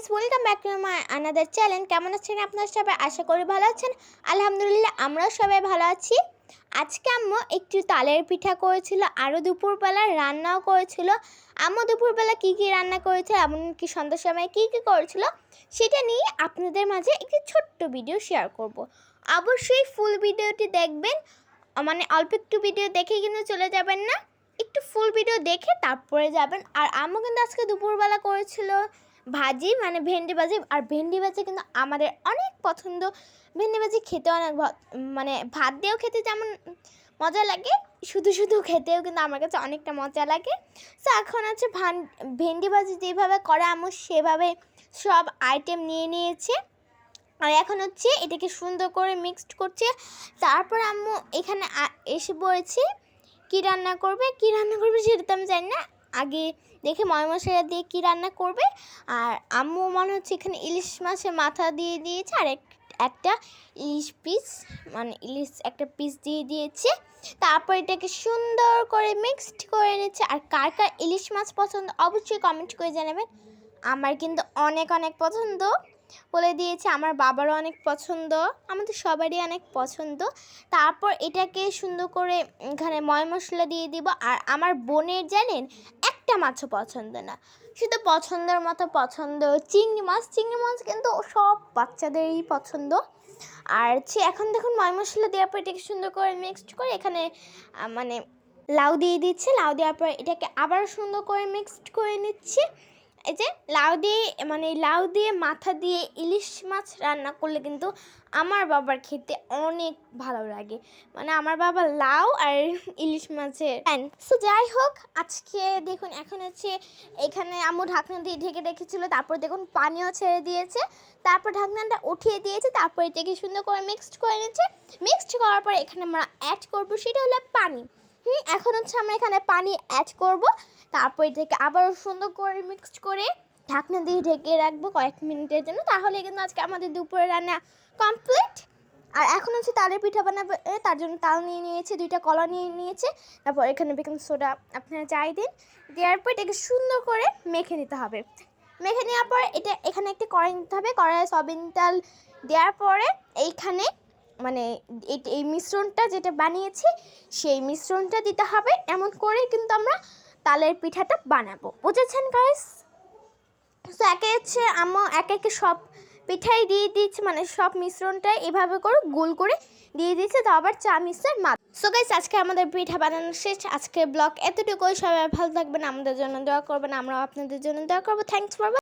Guys welcome back to my another channel কেমন আছেন আপনারা সবাই? আশা করি ভালো আছেন। আলহামদুলিল্লাহ, আমরাও সবাই ভালো আছি। আজকে আম্মু একটু তালের পিঠা করেছিল, আরও দুপুরবেলা রান্নাও করেছিল। আম্মু দুপুরবেলা কী কী রান্না করেছে এমনকি সন্ধ্যার সময় কী কী করেছিল, সেটা নিয়ে আপনাদের মাঝে একটি ছোট্ট ভিডিও শেয়ার করব। অবশ্যই ফুল ভিডিওটি দেখবেন মানে অল্প একটু ভিডিও দেখে কিন্তু চলে যাবেন না। একটু ফুল ভিডিও দেখে তারপরে যাবেন। আর আম্মু কিন্তু আজকে দুপুরবেলা করেছিল ভাজি মানে ভেন্ডি ভাজি। আর ভেন্ডি ভাজি কিন্তু আমাদের অনেক পছন্দ। ভেন্ডি ভাজি খেতে অনেক মানে ভাত দিয়েও খেতে যেমন মজা লাগে, শুধু শুধু খেতেও কিন্তু আমার কাছে অনেকটা মজা লাগে। তো এখন হচ্ছে ভান ভেন্ডি ভাজি যেভাবে করে আম্মু সেভাবে সব আইটেম নিয়ে নিয়েছে। আর এখন হচ্ছে এটাকে সুন্দর করে মিক্সড করছে। তারপর আম্মু এখানে এসে পড়েছে কী রান্না করবে, কী রান্না করবে সেটা তো আমি জানি না। আগে দেখে মশলা দিয়ে কী রান্না করবে, আর আম্মু মনে হচ্ছে এখানে ইলিশ মাছের মাথা দিয়ে দিয়েছে, আর এক, একটা ইলিশ পিস মানে ইলিশ একটা পিস দিয়ে দিয়েছে। তারপর এটাকে সুন্দর করে মিক্সড করে নিচ্ছে, আর কার কার ইলিশ মাছ পছন্দ অবশ্যই কমেন্ট করে জানাবেন। আমার কিন্তু অনেক অনেক পছন্দ। বলে দিয়েছে, আমার বাবারও অনেক পছন্দ, আমাদের সবারই অনেক পছন্দ। তারপর এটাকে সুন্দর করে এখানে ময় মশলা দিয়ে দিব, আর আমার বোনের জানেন, একটা মাছও পছন্দ না। শুধু পছন্দের মতো পছন্দ, চিংড়ি মাছ চিংড়ি মাছ কিন্তু সব বাচ্চাদেরই পছন্দ। আর হচ্ছে এখন দেখুন ময় মশলা দেওয়ার পর এটাকে সুন্দর করে মিক্সড করে এখানে মানে লাউ দিয়ে দিচ্ছে, লাউ দেওয়ার পর এটাকে আবার সুন্দর করে মিক্সড করে নিচ্ছে। এই যে লাউ দিয়ে মানে লাউ দিয়ে মাথা দিয়ে ইলিশ মাছ রান্না করলে কিন্তু আমার বাবার খেতে অনেক ভালো লাগে। মানে আমার বাবা লাউ আর ইলিশ মাছের সো যাই হোক, আজকে দেখুন, এখন হচ্ছে এখানে আম্মু ঢাকনা দিয়ে ঢেকে রেখেছিল, তারপর দেখুন পানিও ছেড়ে দিয়েছে। তারপর ঢাকনাটা উঠিয়ে দিয়েছে, তারপর এটাকে সুন্দর করে মিক্সড করে নিচ্ছে। মিক্সড করার পর এখানে আমরা অ্যাড করব, সেটা হলো পানি। হুম, এখন হচ্ছে আমরা এখানে পানি অ্যাড করব। তারপর এটাকে আবারও সুন্দর করে মিক্সড করে ঢাকনা দিয়ে ঢেকে রাখব কয়েক মিনিটের জন্য। তাহলে কিন্তু আজকে আমাদের দুপুরে রান্না কমপ্লিট আর এখন হচ্ছে তালের পিঠা বানাবে তার জন্য তাল নিয়ে নিয়েছে, দুইটা কলা নিয়ে নিয়েছে। তারপর এখানে বেকিং সোডা আপনারা চাই দিন। দেওয়ার পর এটাকে সুন্দর করে মেখে নিতে হবে। মেখে নেওয়ার পর এটা এখানে একটি কড়াই নিতে হবে। কড়াইয়ে সয়াবিন তাল দেওয়ার পরে এইখানে মানে এই মিশ্রণটা যেটা বানিয়েছি, সেই মিশ্রণটা দিতে হবে। এমন করে কিন্তু আমরা তালের পিঠাটা বানাবো। বুঝেছেন গাইস তো একে হচ্ছে আম্মু একে একে সব পিঠাই দিয়ে দিচ্ছে মানে সব মিশ্রণটাই এভাবে করে গোল করে দিয়ে দিচ্ছে, তো আবার চা মিশ্রণ মা সো গাইস আজকে আমাদের পিঠা বানানো শেষ। আজকে ব্লগ এতটুকুই। সবাই ভালো থাকবেন, আমাদের জন্য দোয়া করবেন, আমরাও আপনাদের জন্য দোয়া করব। Thanks for